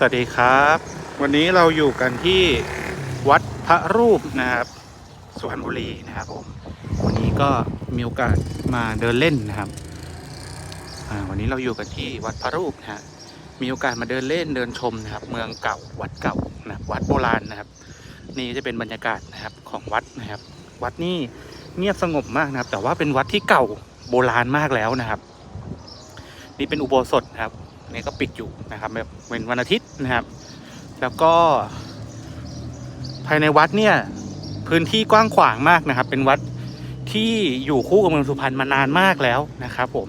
สวัสดีครับ วันนี้เราอยู่กันที่วัดพระรูปนะครับสุพรรณบุรีนะครับผมวันนี้ก็มีโอกาสมาเดินเล่นนะครับวันนี้เราอยู่กันที่วัดพระรูปนะฮะมีโอกาสมาเดินเล่นเดินชมนะครับ เมืองเก่าวัดเก่านะวัดโบราณนะครับ นี่จะเป็นบรรยากาศนะครับของวัดนะครับ วัดนี่เงียบสงบมากนะครับ แต่ว่าเป็นวัดที่เก่าโบราณมากแล้วนะครับ นี่เป็นอุโบสถนะครับ นี่ก็ปิดอยู่นะครับแบบเป็นวันอาทิตย์นะครับ แล้วก็ ภายในวัดเนี่ยพื้นที่กว้างขวางมากนะครับ เป็นวัดที่อยู่คู่กับเมืองสุพรรณมานานมากแล้วนะครับ ผม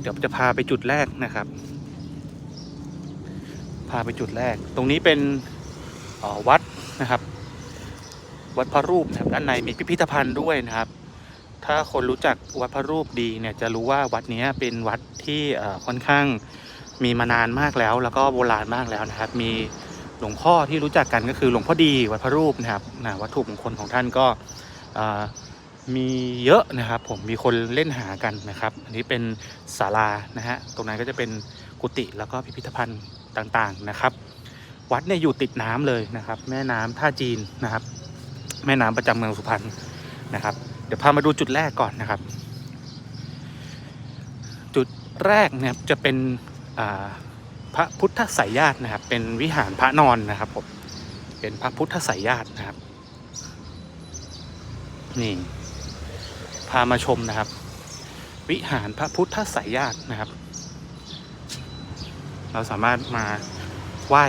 เดี๋ยวจะพาไปจุดแรกนะครับ พาไปจุดแรก ตรงนี้เป็นออวัดนะครับ วัดพระรูปนะครับด้านในมีพิพิธภัณฑ์ด้วยนะครับ ถ้าคนรู้จักวัดพระรูปดีเนี่ยจะรู้ว่าวัดนี้เป็นวัดที่ค่อนข้าง มีมานานมากแล้ว แล้วก็โบราณมากแล้วนะครับ มีหลวงพ่อที่รู้จักกันก็คือหลวงพ่อดีวัดพระรูปนะครับนะวัตถุมงคลของท่านก็มีเยอะนะครับ ผมมีคนเล่นหากันนะครับ อันนี้เป็นศาลานะฮะตรงนั้นก็จะเป็นกุฏิแล้วก็พิพิธภัณฑ์ต่างๆนะครับ วัดเนี่ยอยู่ติดน้ำเลยนะครับ แม่น้ำท่าจีนนะครับ แม่น้ำประจำเมืองสุพรรณนะครับ เดี๋ยวพามาดูจุดแรกก่อนนะครับ จุดแรกเนี่ยจะเป็น พระพุทธสายญาตินะครับ เป็นวิหารพระนอนนะครับผมเป็นพระพุทธสายญาตินะครับนี่พามาชมนะครับ วิหารพระพุทธสายญาตินะครับ เราสามารถมาไหว้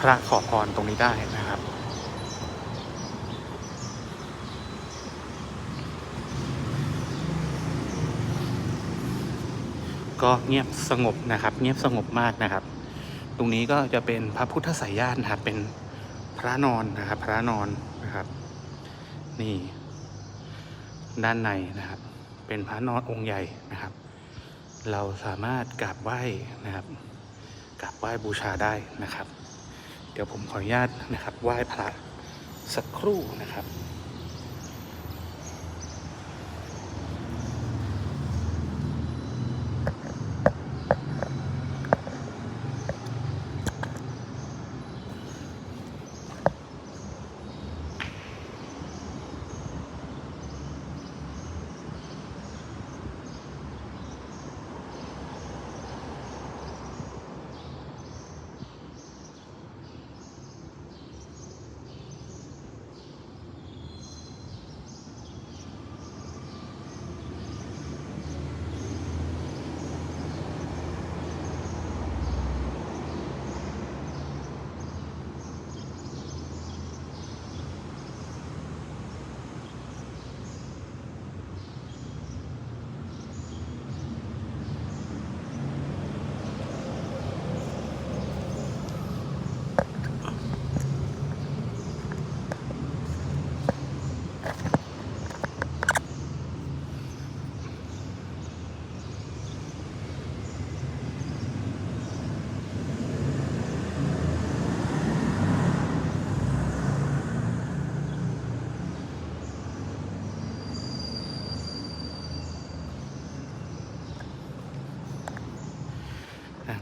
พระขอพรตรงนี้ได้นะครับ ก็เงียบสงบนะครับ เงียบสงบมากนะครับ ตรงนี้ก็จะเป็นพระพุทธสายญาตินะครับ เป็นพระนอนนะครับ พระนอนนะครับ นี่ ด้านในนะครับ เป็นพระนอนองค์ใหญ่นะครับ เราสามารถกราบไหว้นะครับกราบไหว้บูชาได้นะครับ เดี๋ยวผมขออนุญาตนะครับ ไหว้พระสักครู่นะครับ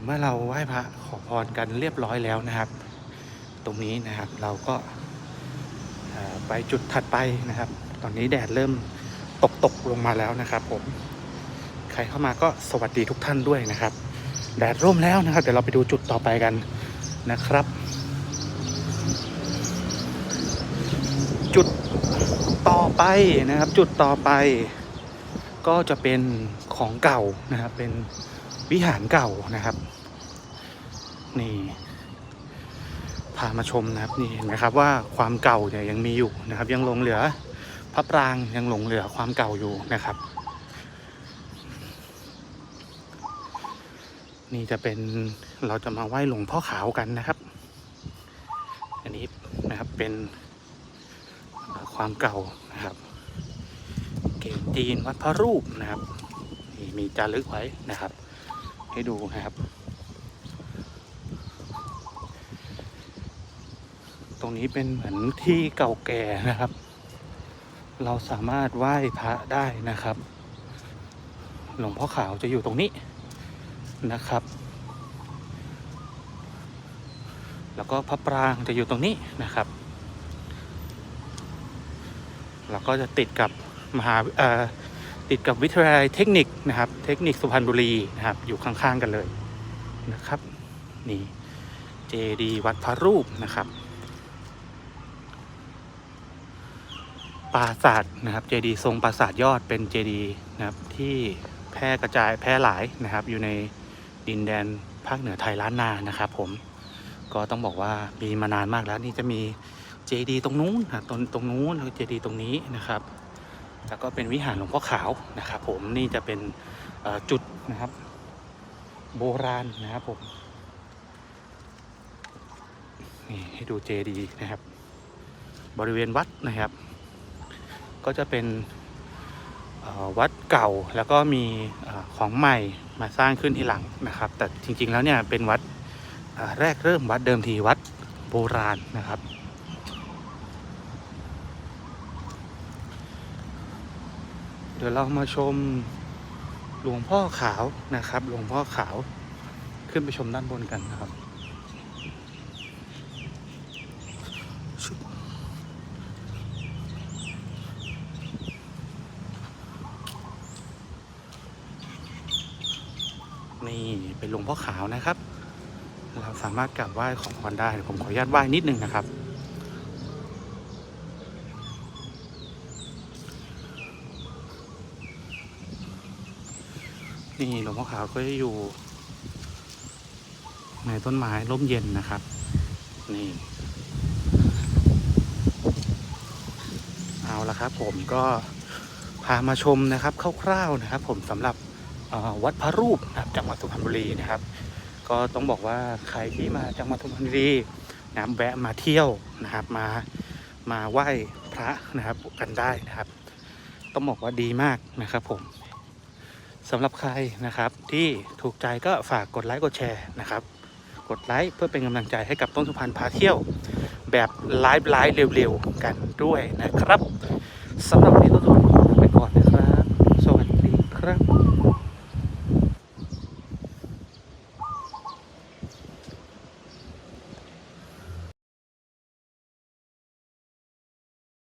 เมื่อเราไหว้พระขอพรกันเรียบร้อยแล้วนะครับ ตรงนี้นะครับเราก็ไปจุดถัดไปนะครับ ตอนนี้แดดเริ่มตกตกลงมาแล้วนะครับ ผม ใครเข้ามาก็สวัสดีทุกท่านด้วยนะครับ แดดร่มแล้วนะครับเดี๋ยวเราไปดูจุดต่อไปกันนะครับ จุดต่อไปนะครับ จุดต่อไป ก็จะเป็นของเก่านะครับเป็น วิหารเก่านะครับ นี่พามาชมนะครับนี่เห็นไหมครับว่าความเก่าเนี่ยยังมีอยู่นะครับ ยังหลงเหลือพระปรางยังหลงเหลือความเก่าอยู่นะครับ นี่จะเป็นเราจะมาไหว้หลวงพ่อขาวกันนะครับ อันนี้นะครับเป็นความเก่านะครับ เกศจีนวัดพระรูปนะครับนี่มีจารึกไว้นะครับ ให้ดูนะครับ ตรงนี้เป็นเหมือนที่เก่าแก่นะครับ เราสามารถไหว้พระได้นะครับ หลวงพ่อขาวจะอยู่ตรงนี้นะครับ แล้วก็พระปรางจะอยู่ตรงนี้นะครับ แล้วก็จะติดกับมหาเอ่อ ติดกับวิทยาลัยเทคนิคนะครับ เทคนิคสุพรรณบุรีนะครับ อยู่ข้างๆกันเลยนะครับ นี่เจดีวัดพระรูปนะครับ ปราสาทนะครับเจดีทรงปราสาทยอดเป็นเจดีนะครับ ที่แพร่กระจายแพร่หลายนะครับ อยู่ในดินแดนภาคเหนือไทยล้านนานะครับ ผมก็ต้องบอกว่ามีมานานมากแล้วนี่จะมีเจดีตรงนู้นนะตรงตรงนู้นแล้วเจดีตรงนี้นะครับ แล้วก็เป็นวิหารหลวงพ่อขาวนะครับ ผมนี่จะเป็นจุดนะครับ โบราณนะครับผมนี่ให้ดูเจดีนะครับ บริเวณวัดนะครับ ก็จะเป็นวัดเก่าแล้วก็มีอของใหม่มาสร้างขึ้นทีหลังนะครับ แต่จริงๆแล้วเนี่ยเป็นวัดแรกเริ่มวัดเดิมทีวัดโบราณนะครับ ดี๋ยวเรามาชมหลวงพ่อขาวนะครับ หลวงพ่อขาวขึ้นไปชมด้านบนกันนะครับ นี่เป็นหลวงพ่อขาวนะครับ เราสามารถกราบไหว้ของพรได้เดี๋ยวผมขออนุญาตไหว้นิดนึงนะครับ นี่หลวงพ่อขาวก็จะอยู่ ในต้นไม้ร่มเย็นนะครับ นี่ เอาละครับ ผมก็พามาชมนะครับคร่าวๆนะครับ ผมสำหรับวัดพระรูปนะครับจังหวัดสุพรรณบุรีนะครับ ก็ต้องบอกว่าใครที่มาจังหวัดสุพรรณบุรีนะแวะมาเที่ยวนะครับมามาไหว้พระนะครับกันได้นะครับ ต้องบอกว่าดีมากนะครับผม สำหรับใครนะครับที่ถูกใจก็ฝากกดไลค์กดแชร์นะครับ กดไลค์เพื่อเป็นกำลังใจให้กับต้นสุพรรณพาเที่ยว แบบไลฟ์ไลฟ์เร็วๆกันด้วยนะครับสำหรับวันนี้ต้นสุพรรณขอลาไปก่อนนะครับสวัสดีครับ